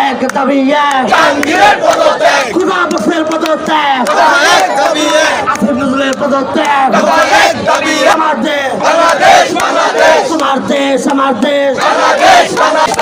এক দাবি এক। জাহাঙ্গীরের পদত্যাগ। খুদা বসের পদত্যাগ। এক দাবি আসিফ নজরুলের পদত্যাগ। এক দাবি আমার দেশ। বাংলাদেশ বাংলাদেশ। তোমার দেশ আমার দেশ। বাংলাদেশ বাংলাদেশ।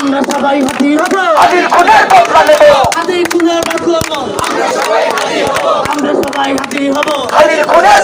আমরা সবাই হাতি হব। হাতির খুনের বদলা নেব। হাতি খুনের বদলা আমরা সবাই হাতি হব। হাতির খুনের